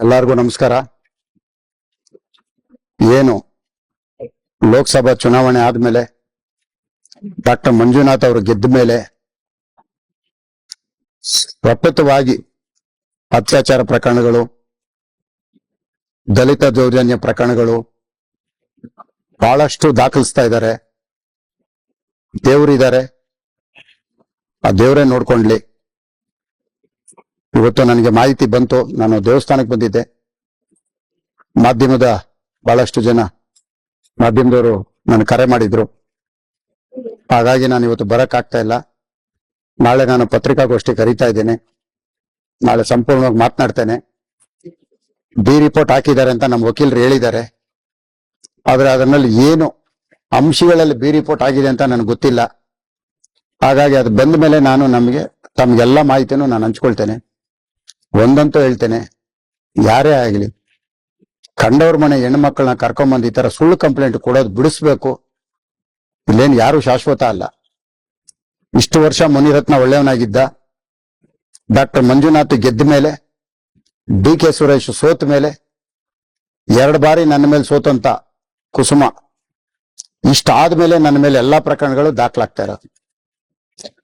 ಎಲ್ಲರಿಗೂ ನಮಸ್ಕಾರ. ಏನು? ಲೋಕಸಭಾ ಚುನಾವಣೆ ಆದ್ಮೇಲೆ ಡಾಕ್ಟರ್ ಮಂಜುನಾಥ್ ಅವರು ಗೆದ್ದ ಮೇಲೆ ಪ್ರಪ್ರಥವಾಗಿ ಅತ್ಯಾಚಾರ ಪ್ರಕರಣಗಳು, ದಲಿತ ದೌರ್ಜನ್ಯ ಪ್ರಕರಣಗಳು ಬಹಳಷ್ಟು ದಾಖಲಿಸ್ತಾ ಇದ್ದಾರೆ. ದೇವರಿದ್ದಾರೆ. ಆ ದೇವರೇ ನೋಡ್ಕೊಂಡ್ಲಿ. ಇವತ್ತು ನನಗೆ ಮಾಹಿತಿ ಬಂತು. ನಾನು ದೇವಸ್ಥಾನಕ್ಕೆ ಬಂದಿದ್ದೆ. ಮಾಧ್ಯಮದ ಬಹಳಷ್ಟು ಜನ ಮಾಧ್ಯಮದವರು ನಾನು ಕರೆ ಮಾಡಿದ್ರು. ಹಾಗಾಗಿ ನಾನು ಇವತ್ತು ಬರಕ್ ಆಗ್ತಾ ಇಲ್ಲ. ನಾಳೆ ನಾನು ಪತ್ರಿಕಾಗೋಷ್ಠಿ ಕರೀತಾ ಇದ್ದೇನೆ. ನಾಳೆ ಸಂಪೂರ್ಣವಾಗಿ ಮಾತನಾಡ್ತೇನೆ. ಬಿ ರಿಪೋರ್ಟ್ ಹಾಕಿದ್ದಾರೆ ಅಂತ ನಮ್ಮ ವಕೀಲರು ಹೇಳಿದ್ದಾರೆ. ಆದರೆ ಅದರಲ್ಲಿ ಏನು ಅಂಶಗಳಲ್ಲಿ ಬಿ ರಿಪೋರ್ಟ್ ಆಗಿದೆ ಅಂತ ನನಗೆ ಗೊತ್ತಿಲ್ಲ. ಹಾಗಾಗಿ ಅದು ಬಂದ ಮೇಲೆ ನಾನು ನಮಗೆ ತಮ್ಗೆಲ್ಲ ಮಾಹಿತಿನೂ ನಾನು ಹಂಚ್ಕೊಳ್ತೇನೆ. ಒಂದಂತೂ ಹೇಳ್ತೇನೆ, ಯಾರೇ ಆಗಲಿ, ಕಂಡವ್ರ ಮನೆ ಹೆಣ್ಮಕ್ಳನ್ನ ಕರ್ಕೊಂಬಂದು ಈ ತರ ಸುಳ್ಳು ಕಂಪ್ಲೇಂಟ್ ಕೊಡೋದು ಬಿಡಿಸ್ಬೇಕು. ಇಲ್ಲೇನು ಯಾರು ಶಾಶ್ವತ ಅಲ್ಲ. ಇಷ್ಟು ವರ್ಷ ಮುನಿರತ್ನ ಒಳ್ಳೆಯವನಾಗಿದ್ದ, ಡಾಕ್ಟರ್ ಮಂಜುನಾಥ್ ಗೆದ್ದ ಮೇಲೆ, ಡಿ ಕೆ ಸುರೇಶ್ ಸೋತ ಮೇಲೆ, ಎರಡು ಬಾರಿ ನನ್ನ ಮೇಲೆ ಸೋತಂತ ಕುಸುಮ. ಇಷ್ಟಾದ್ಮೇಲೆ ನನ್ನ ಮೇಲೆ ಎಲ್ಲಾ ಪ್ರಕರಣಗಳು ದಾಖಲಾಗ್ತಾ ಇರೋದು.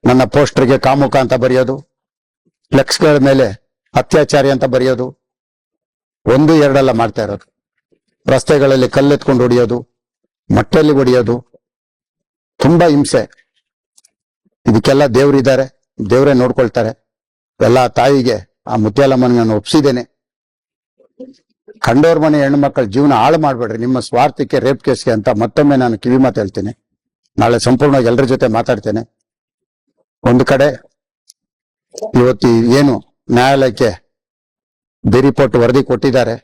ನನ್ನ ಪೋಸ್ಟರ್ಗೆ ಕಾಮುಖ ಅಂತ ಬರೆಯೋದು, ಫ್ಲೆಕ್ಸ್ಗಳ ಮೇಲೆ ಅತ್ಯಾಚಾರಿ ಅಂತ ಬರೆಯೋದು. ಒಂದು, ಎರಡೆಲ್ಲ ಮಾಡ್ತಾ ಇರೋದು. ರಸ್ತೆಗಳಲ್ಲಿ ಕಲ್ಲೆತ್ಕೊಂಡು ಹೊಡಿಯೋದು ಮಟ್ಟೆಯಲ್ಲಿ ಹೊಡಿಯೋದು. ತುಂಬಾ ಹಿಂಸೆ. ಇದಕ್ಕೆಲ್ಲ ದೇವರಿದ್ದಾರೆ ದೇವರೇ ನೋಡ್ಕೊಳ್ತಾರೆ. ಎಲ್ಲ ತಾಯಿಗೆ, ಆ ಮುತ್ಯಾಲಮ್ಮನಿಗೆ ನಾನು ಒಪ್ಸಿದ್ದೇನೆ. ಕಂಡೋರ್ ಮನೆ ಹೆಣ್ಣು ಮಕ್ಕಳ ಜೀವನ ಹಾಳು ಮಾಡ್ಬೇಡ್ರಿ. ನಿಮ್ಮ ಸ್ವಾರ್ಥಕ್ಕೆ ರೇಪ್ ಕೇಸ್ಗೆ ಅಂತ ಮತ್ತೊಮ್ಮೆ ನಾನು ಕಿವಿ ಮಾತು ಹೇಳ್ತೇನೆ. ನಾಳೆ ಸಂಪೂರ್ಣವಾಗಿ ಎಲ್ಲರ ಜೊತೆ ಮಾತಾಡ್ತೇನೆ. ಒಂದು ಕಡೆ, ಇವತ್ತು ಏನು ನ್ಯಾಯಾಲಯಕ್ಕೆ ಬಿ ರಿಪೋರ್ಟ್ ವರದಿ ಕೊಟ್ಟಿದ್ದಾರೆ.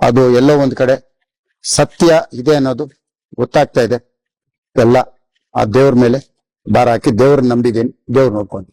ಅದು ಎಲ್ಲೋ ಒಂದು ಕಡೆ ಸತ್ಯ ಇದೆ ಅನ್ನೋದು ಗೊತ್ತಾಗ್ತಾ ಇದೆ. ಎಲ್ಲ ಆ ದೇವ್ರ ಮೇಲೆ ಭಾರ ಹಾಕಿ ದೇವ್ರನ್ನ ನಂಬಿದ್ದೀನಿ. ದೇವ್ರು ನೋಡ್ಕೊಂಡು